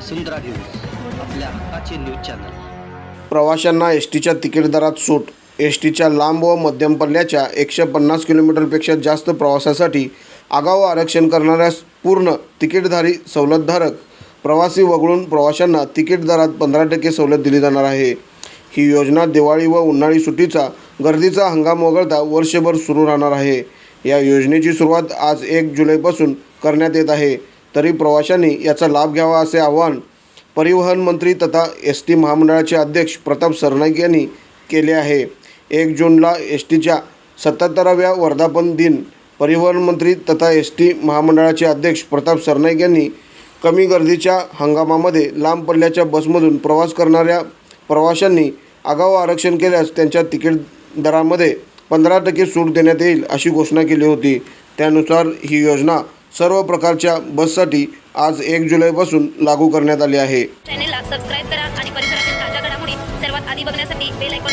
वसुंधरा news आपल्या हक्काचे news channel. प्रवाशांना एस टीच्या तिकीट दरात सूट. एस टीच्या लांब व मध्यम पल्ल्याच्या एकशे पन्नास किलोमीटरपेक्षा जास्त प्रवासासाठी आगाऊ आरक्षण करणाऱ्या पूर्ण तिकीटधारी सवलतधारक प्रवासी वगळून प्रवाशांना तिकीट दरात पंधरा टक्के सवलत दिली जाणार आहे. ही योजना दिवाळी व उन्हाळी सुट्टीचा गर्दीचा हंगाम वगळता वर्षभर सुरू राहणार आहे. या योजनेची सुरुवात आज एक जुलैपासून करण्यात येत आहे. तरी प्रवाशांनी याचा लाभ घ्यावा असे आवाहन परिवहन मंत्री तथा एस टी महामंडळाचे अध्यक्ष प्रताप सरनाईक यांनी केले आहे. एक जूनला एस टीच्या सत्याहत्तराव्या वर्धापन दिन परिवहन मंत्री तथा एस टी महामंडळाचे अध्यक्ष प्रताप सरनाईक यांनी कमी गर्दीच्या हंगामामध्ये लांब पल्ल्याच्या बसमधून प्रवास करणाऱ्या प्रवाशांनी आगाऊ आरक्षण केल्यास त्यांच्या तिकीट दरामध्ये पंधरा टक्के सूट देण्यात येईल अशी घोषणा केली होती. त्यानुसार ही योजना सर्व प्रकारच्या बससाठी आज एक जुलैपासून लागू करण्यात आली आहे. चॅनेलला सबस्क्राईब करा आणि परिसरातील ताज्या घडामोडी सर्वात आधी बघण्यासाठी बेल आयकॉन